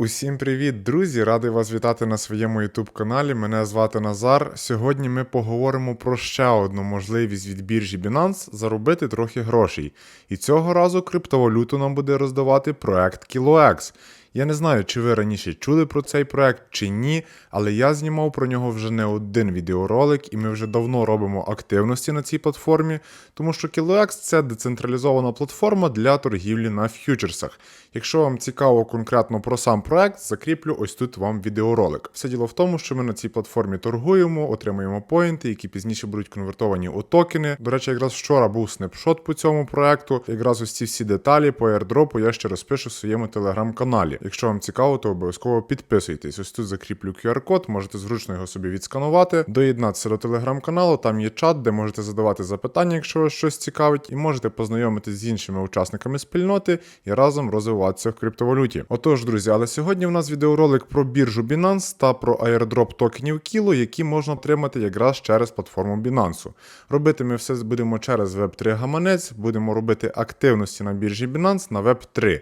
Усім привіт, друзі! Радий вас вітати на своєму youtube каналі. Мене звати Назар. Сьогодні ми поговоримо про ще одну можливість від біржі Binance заробити трохи грошей. І цього разу криптовалюту нам буде роздавати проект KiloX. Я не знаю, чи ви раніше чули про цей проект чи ні, але я знімав про нього вже не один відеоролик, і ми вже давно робимо активності на цій платформі, тому що KiloX це децентралізована платформа для торгівлі на ф'ючерсах. Якщо вам цікаво конкретно про сам проект, закріплю ось тут вам відеоролик. Все діло в тому, що ми на цій платформі торгуємо, отримуємо поінти, які пізніше будуть конвертовані у токени. До речі, якраз вчора був снапшот по цьому проекту. Якраз ось ці всі деталі по airdropу я ще розпишу в своєму телеграм-каналі. Якщо вам цікаво, то обов'язково підписуйтесь. Ось тут закріплю QR-код, можете зручно його собі відсканувати, доєднатися до телеграм-каналу. Там є чат, де можете задавати запитання, якщо вас щось цікавить, і можете познайомитись з іншими учасниками спільноти і разом розвиватися в криптовалюті. Отож, друзі, але сьогодні в нас відеоролик про біржу Binance та про airdrop токенів Kilo, які можна отримати якраз через платформу Binance. Робити ми все будемо через Web3 гаманець, будемо робити активності на біржі Binance на Web3.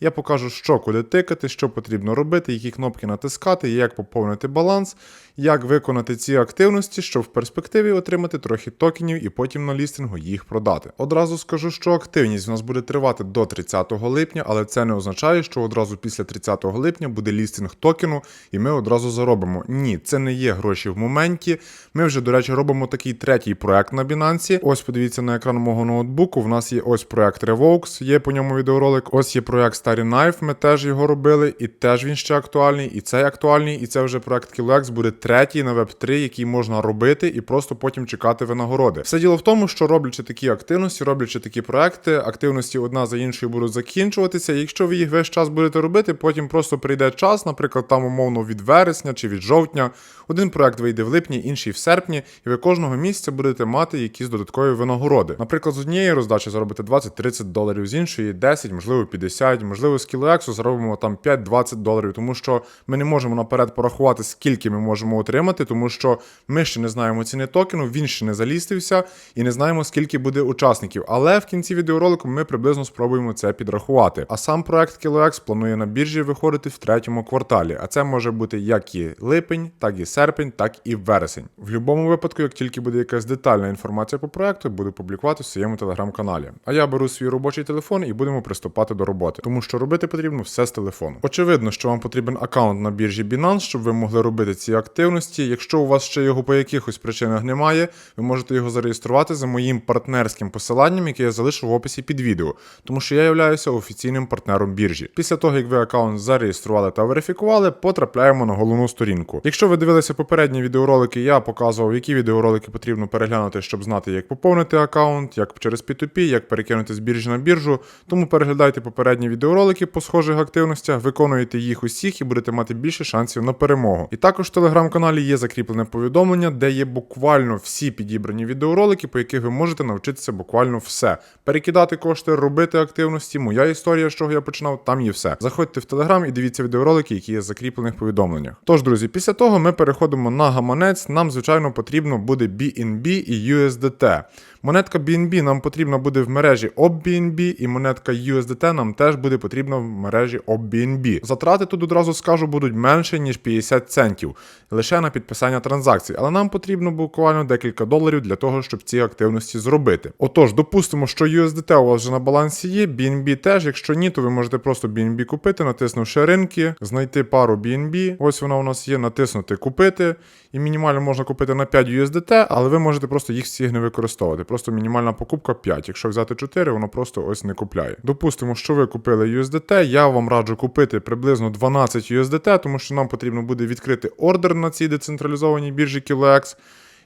Я покажу, що куди тикати, що потрібно робити, які кнопки натискати, як поповнити баланс, як виконати ці активності, щоб в перспективі отримати трохи токенів і потім на лістингу їх продати. Одразу скажу, що активність в нас буде тривати до 30 липня, але це не означає, що одразу після 30 липня буде лістинг токену, і ми одразу заробимо. Ні, це не є гроші в моменті. Ми вже, до речі, робимо такий третій проект на Binance. Ось подивіться на екран мого ноутбуку. В нас є ось проект Revox, є по ньому відеоролик. Ось є проект Knife, ми теж його робили, і теж він ще актуальний, і цей актуальний, і це вже проект KillX буде третій на Web3, який можна робити і просто потім чекати винагороди. Все діло в тому, що роблячи такі активності, роблячи такі проекти, активності одна за іншою будуть закінчуватися. Якщо ви їх весь час будете робити, потім просто прийде час, наприклад, там умовно від вересня чи від жовтня. Один проект вийде в липні, інший в серпні, і ви кожного місяця будете мати якісь додаткові винагороди. Наприклад, з однієї роздачі заробите 20-30 доларів, з іншої 10, можливо, 50, можливо, з KiloX заробимо там 5-20 доларів, тому що ми не можемо наперед порахувати, скільки ми можемо отримати, тому що ми ще не знаємо ціни токену, він ще не залістився і не знаємо, скільки буде учасників. Але в кінці відеоролику ми приблизно спробуємо це підрахувати. А сам проект KiloX планує на біржі виходити в третьому кварталі. А це може бути як і липень, так і серпень, так і вересень. В будь-якому випадку, як тільки буде якась детальна інформація по проекту, буду публікувати в своєму телеграм-каналі. А я беру свій робочий телефон і будемо приступати до роботи, тому що робити потрібно все з телефону. Очевидно, що вам потрібен аккаунт на біржі Binance, щоб ви могли робити ці активності. Якщо у вас ще його по якихось причинах немає, ви можете його зареєструвати за моїм партнерським посиланням, яке я залишу в описі під відео, тому що я являюся офіційним партнером біржі. Після того, як ви аккаунт зареєстрували та верифікували, потрапляємо на головну сторінку. Якщо ви дивилися попередні відеоролики, я показував, які відеоролики потрібно переглянути, щоб знати, як поповнити аккаунт, як через P2P, як перекинути з біржі на біржу. Тому переглядайте попередні відеоролики по схожих активностях, виконуйте їх усіх і будете мати більше шансів на перемогу. І також в телеграм-каналі є закріплене повідомлення, де є буквально всі підібрані відеоролики, по яких ви можете навчитися буквально все. Перекидати кошти, робити активності. Моя історія, з чого я починав, там є все. Заходьте в телеграм і дивіться відеоролики, які є в закріплених повідомленнях. Тож, друзі, після того ми переходимо на гаманець. Нам, звичайно, потрібно буде BNB і USDT. Монетка BNB нам потрібна буде в мережі OBNB, і монетка USDT нам теж буде потрібна в мережі OBNB. Затрати тут одразу скажу будуть менше, ніж 50 центів, лише на підписання транзакцій, але нам потрібно буквально декілька доларів для того, щоб ці активності зробити. Отож, допустимо, що USDT у вас вже на балансі є, BNB теж, якщо ні, то ви можете просто BNB купити, натиснувши ринки, знайти пару BNB, ось вона у нас є, натиснути купити, і мінімально можна купити на 5 USDT, але ви можете просто їх всіх не використовувати. Просто мінімальна покупка 5. Якщо взяти 4, воно просто ось не купляє. Допустимо, що ви купили USDT, я вам раджу купити приблизно 12 USDT, тому що нам потрібно буде відкрити ордер на цій децентралізованій біржі KiloX.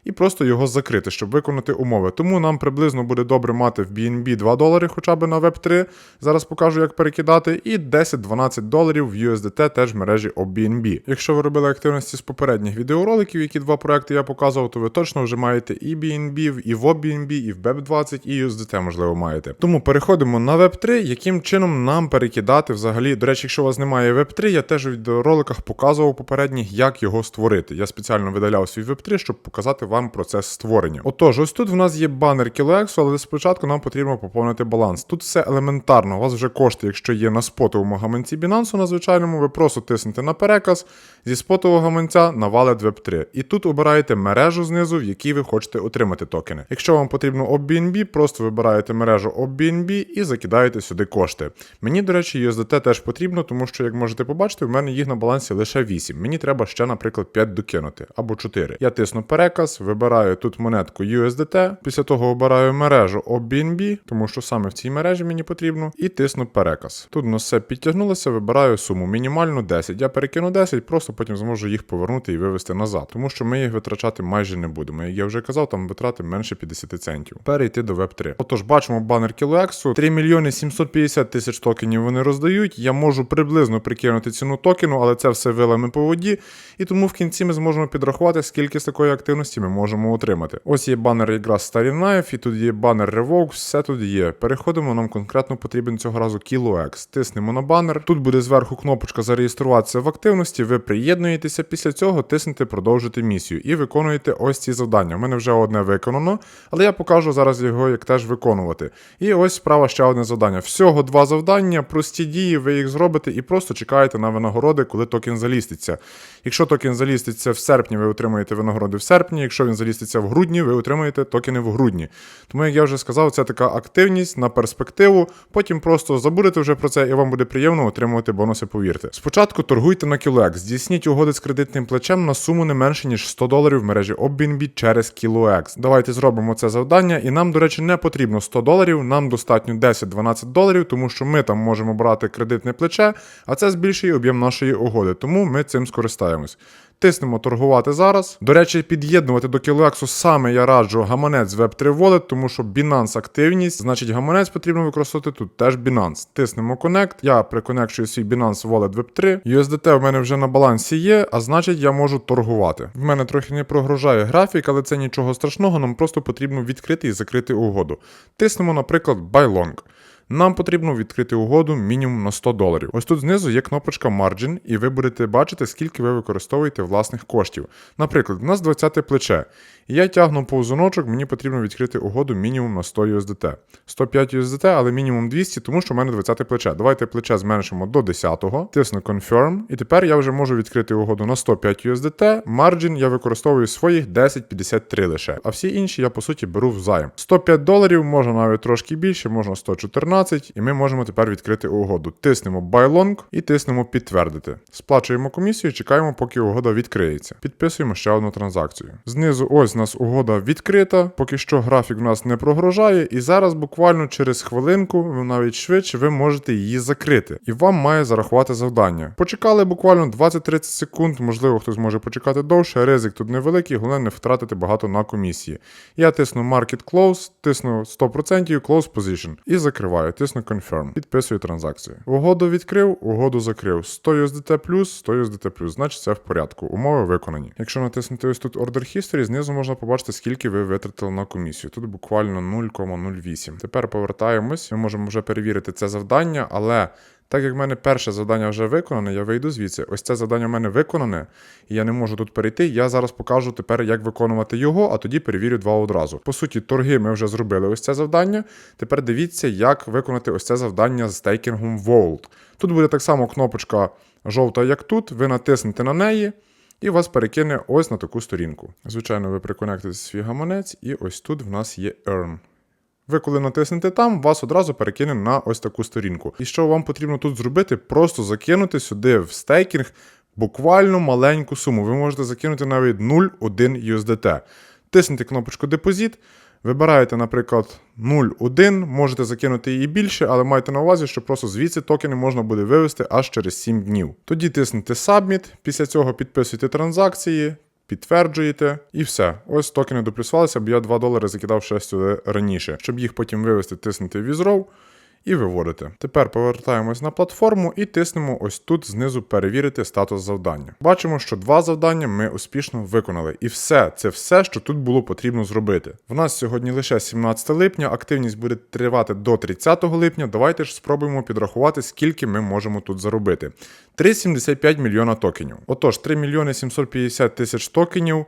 І просто його закрити, щоб виконати умови. Тому нам приблизно буде добре мати в BNB 2 долари хоча б на Web3. Зараз покажу, як перекидати, і 10-12 доларів в USDT теж в мережі OBNB. Якщо ви робили активності з попередніх відеороликів, які два проекти я показував, то ви точно вже маєте і BNB, і в OBNB, і в BEP20, і USDT, можливо, маєте. Тому переходимо на Web3, яким чином нам перекидати взагалі. До речі, якщо у вас немає Web3, я теж у відеороликах показував попередніх, як його створити. Я спеціально видаляв свій Web3, щоб показати вам вам процес створення. Отож, ось тут в нас є банер KiloX, але спочатку нам потрібно поповнити баланс. Тут все елементарно. У вас вже кошти, якщо є на спотовому гаманці Binance на звичайному, ви просто тиснете на переказ зі спотового гаманця на Wallet Web 3. І тут обираєте мережу знизу, в якій ви хочете отримати токени. Якщо вам потрібно OBNB, просто вибираєте мережу OBNB і закидаєте сюди кошти. Мені, до речі, USDT теж потрібно, тому що, як можете побачити, в мене їх на балансі лише 8. Мені треба ще, наприклад, 5 докинути або 4. Я тисну переказ, вибираю тут монетку USDT, після того обираю мережу OBNB, тому що саме в цій мережі мені потрібно, і тисну переказ. Тут у нас все підтягнулося, вибираю суму мінімальну 10. Я перекину 10, просто потім зможу їх повернути і вивести назад, тому що ми їх витрачати майже не будемо. Як я вже казав, там витрати менше 50 центів. Перейти до Web 3. Отож, бачимо банер KiloX, 3 мільйони 750 тисяч токенів вони роздають. Я можу приблизно прикинути ціну токену, але це все вилами по воді. І тому в кінці ми зможемо підрахувати, скільки з такої активності ми можемо отримати. Ось є банер якраз Starry Knife, і тут є банер Revoke, все тут є. Переходимо, нам конкретно потрібен цього разу KiloX. Тиснемо на банер. Тут буде зверху кнопочка зареєструватися в активності. Ви приєднуєтеся. Після цього тиснете продовжити місію і виконуєте ось ці завдання. У мене вже одне виконано, але я покажу зараз його як теж виконувати. І ось справа ще одне завдання. Всього два завдання, прості дії, ви їх зробите і просто чекаєте на винагороди, коли токен заліститься. Якщо токен заліститься в серпні, ви отримаєте винагороди в серпні. Він заліститься в грудні, ви отримаєте токени в грудні. Тому, як я вже сказав, це така активність на перспективу. Потім просто забудете вже про це, і вам буде приємно отримувати бонуси, повірте. Спочатку торгуйте на KiloX, здійсніть угоди з кредитним плечем на суму не менше, ніж 100 доларів в мережі OBNB через KiloX. Давайте зробимо це завдання, і нам, до речі, не потрібно 100 доларів, нам достатньо 10-12 доларів, тому що ми там можемо брати кредитне плече, а це збільшує об'єм нашої угоди, тому ми цим скористаємось. Тиснемо торгувати зараз. До речі, під'єднувати до KiloX саме я раджу гаманець Web3 Wallet, тому що Binance активність, значить гаманець потрібно використовувати тут теж Binance. Тиснемо Connect. Я приконекчую свій Binance Wallet Web3. USDT в мене вже на балансі є, а значить я можу торгувати. В мене трохи не прогружає графік, але це нічого страшного, нам просто потрібно відкрити і закрити угоду. Тиснемо, наприклад, Buy Long. Нам потрібно відкрити угоду мінімум на 100 доларів. Ось тут знизу є кнопочка Margin, і ви будете бачити, скільки ви використовуєте власних коштів. Наприклад, у нас 20 плече. Я тягну повзуночок, мені потрібно відкрити угоду мінімум на 100 USDT. 105 USDT, але мінімум 200, тому що в мене 20 плече. Давайте плече зменшимо до 10-го, тисну Confirm, і тепер я вже можу відкрити угоду на 105 USDT. Margin я використовую своїх 10,53 лише, а всі інші я по суті беру взаєм. 105 доларів, можна навіть трошки більше, можна 114, і ми можемо тепер відкрити угоду. Тиснемо Buy Long і тиснемо підтвердити. Сплачуємо комісію, чекаємо, поки угода відкриється. Підписуємо ще одну транзакцію. Знизу ось у нас угода відкрита, поки що графік у нас не прогрожає, і зараз буквально через хвилинку, навіть швидше, ви можете її закрити. І вам має зарахувати завдання. Почекали буквально 20-30 секунд, можливо, хтось може почекати довше, ризик тут невеликий, головне не втратити багато на комісії. Я тисну Market Close, тисну 100% Close Position і закриваю, тисну Confirm, підписую транзакцію. Угоду відкрив, угоду закрив. 100 USDT 100 USDT значить це в порядку. Умови виконані. Якщо натиснути ось тут Order History, знизу можна побачити, скільки ви витратили на комісію. Тут буквально 0,08. Тепер повертаємось. Ми можемо вже перевірити це завдання, але. Так як в мене перше завдання вже виконане, я вийду звідси. Ось це завдання в мене виконане, і я не можу тут перейти. Я зараз покажу тепер, як виконувати його, а тоді перевірю два одразу. По суті, торги ми вже зробили ось це завдання. Тепер дивіться, як виконати ось це завдання з стейкінгом Vault. Тут буде так само кнопочка жовта, як тут. Ви натиснете на неї. І вас перекине ось на таку сторінку. Звичайно, ви приконектите свій гаманець, і ось тут в нас є Earn. Ви коли натиснете там, вас одразу перекине на ось таку сторінку. І що вам потрібно тут зробити? Просто закинути сюди в стейкінг буквально маленьку суму. Ви можете закинути навіть 0,1 USDT. Тиснете кнопочку Депозит. Вибираєте, наприклад, 0,1, можете закинути її більше, але майте на увазі, що просто звідси токени можна буде вивести аж через 7 днів. Тоді тиснете Submit, після цього підписуєте транзакції, підтверджуєте, і все. Ось токени доплюсувалися, бо я 2 долари закидав ще сюди раніше. Щоб їх потім вивести, тиснете Withdraw і виводите. Тепер повертаємось на платформу і тиснемо ось тут знизу перевірити статус завдання. Бачимо, що два завдання ми успішно виконали. І все, це все, що тут було потрібно зробити. В нас сьогодні лише 17 липня, активність буде тривати до 30 липня. Давайте ж спробуємо підрахувати, скільки ми можемо тут заробити. 3,75 мільйона токенів. Отож, 3 мільйони 750 тисяч токенів.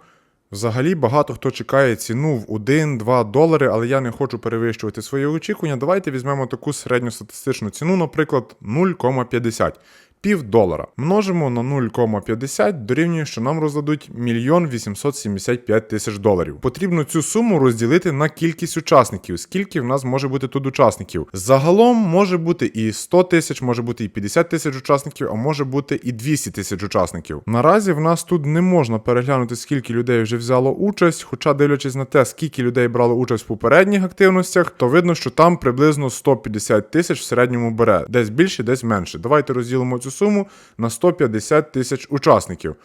Взагалі багато хто чекає ціну в 1-2 долари, але я не хочу перевищувати свої очікування. Давайте візьмемо таку середньостатистичну ціну, наприклад, 0,50. Пів долара. Множимо на 0,50 дорівнює, що нам роздадуть 1 875 тисяч доларів. Потрібно цю суму розділити на кількість учасників. Скільки в нас може бути тут учасників? Загалом може бути і 100 тисяч, може бути і 50 тисяч учасників, а може бути і 200 тисяч учасників. Наразі в нас тут не можна переглянути, скільки людей вже взяло участь, хоча дивлячись на те, скільки людей брало участь в попередніх активностях, то видно, що там приблизно 150 тисяч в середньому бере, десь більше, десь менше. Давайте розділимо цю суму на 150 тисяч учасників.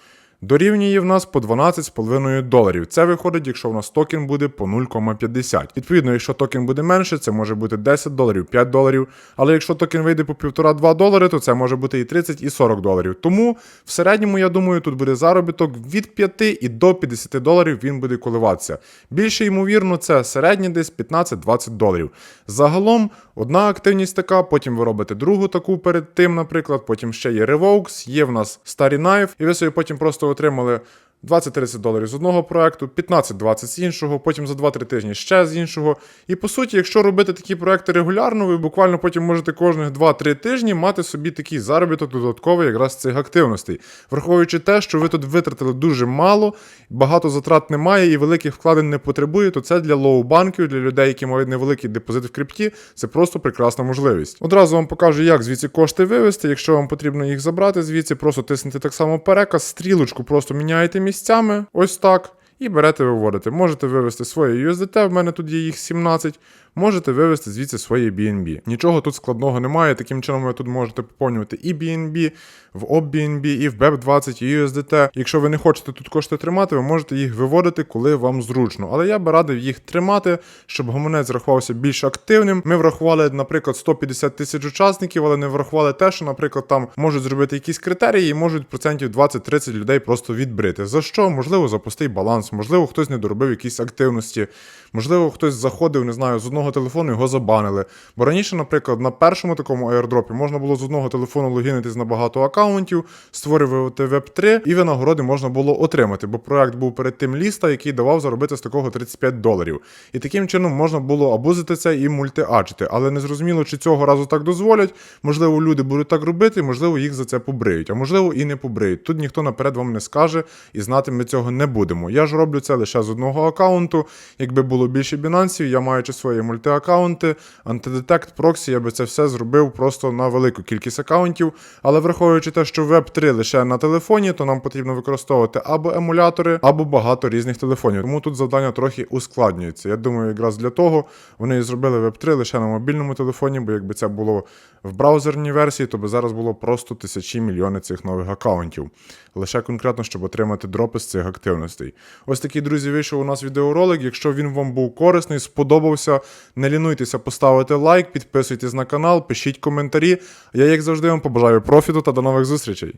Дорівнює в нас по 12,5 доларів. Це виходить, якщо в нас токен буде по 0,50. Відповідно, якщо токен буде менше, це може бути 10 доларів, 5 доларів. Але якщо токен вийде по 1,5-2 долари, то це може бути і 30, і 40 доларів. Тому в середньому, я думаю, тут буде заробіток від 5 і до 50 доларів він буде коливатися. Більше ймовірно, це середнє десь 15-20 доларів. Загалом, одна активність така, потім ви робите другу таку перед тим, наприклад, потім ще є Revokes, є в нас Starry Knife, і ви собі потім просто отримали 20-30 доларів з одного проекту, 15-20 з іншого, потім за 2-3 тижні ще з іншого. І по суті, якщо робити такі проекти регулярно, ви буквально потім можете кожних 2-3 тижні мати собі такий заробіток додатковий якраз цих активностей. Враховуючи те, що ви тут витратили дуже мало, багато затрат немає і великих вкладень не потребує, то це для лоу-банків, для людей, які мають невеликий депозит в крипті, це просто прекрасна можливість. Одразу вам покажу, як звідси кошти вивести. Якщо вам потрібно їх забрати звідси, просто тиснете так само переказ, стрілочку просто міняєте місцями, ось так. І берете виводите. Можете вивести своє USDT, в мене тут є їх 17. Можете вивести звідси своє BNB. Нічого тут складного немає. Таким чином ви тут можете поповнювати і BNB, в OBNB, і в BEP20, і USDT. Якщо ви не хочете тут кошти тримати, ви можете їх виводити, коли вам зручно. Але я би радив їх тримати, щоб гаманець рахувався більш активним. Ми врахували, наприклад, 150 тисяч учасників, але не врахували те, що, наприклад, там можуть зробити якісь критерії і можуть процентів 20-30 людей просто відбрити. За що? Можливо, за пустий баланс, можливо, хтось не доробив якісь активності, можливо, хтось заходив, не знаю, з одного телефону його забанили. Бо раніше, наприклад, на першому такому аірдропі можна було з одного телефону логінитись на багато аккаунтів, створювати веб-3, і винагороди можна було отримати, бо проект був перед тим ліста, який давав заробити з такого 35 доларів. І таким чином можна було абузити це і мультиачити. Але не зрозуміло, чи цього разу так дозволять. Можливо, люди будуть так робити, можливо, їх за це побриють, а можливо і не побриють. Тут ніхто наперед вам не скаже, і знати ми цього не будемо. Я ж роблю це лише з одного аккаунту. Якби було більше бінансів, я маючи свої мультиаккаунти, антидетект, проксі, я би це все зробив просто на велику кількість аккаунтів. Але враховуючи те, що веб 3 лише на телефоні, то нам потрібно використовувати або емулятори, або багато різних телефонів. Тому тут завдання трохи ускладнюється. Я думаю, якраз для того вони і зробили веб 3 лише на мобільному телефоні, бо якби це було в браузерній версії, то би зараз було просто тисячі мільйони цих нових аккаунтів. Лише конкретно, щоб отримати дропи з цих активностей. Ось такий, друзі, вийшов у нас відеоролик. Якщо він вам був корисний, сподобався, не лінуйтеся поставити лайк, підписуйтесь на канал, пишіть коментарі. Я, як завжди, вам побажаю профіту та до нових зустрічей.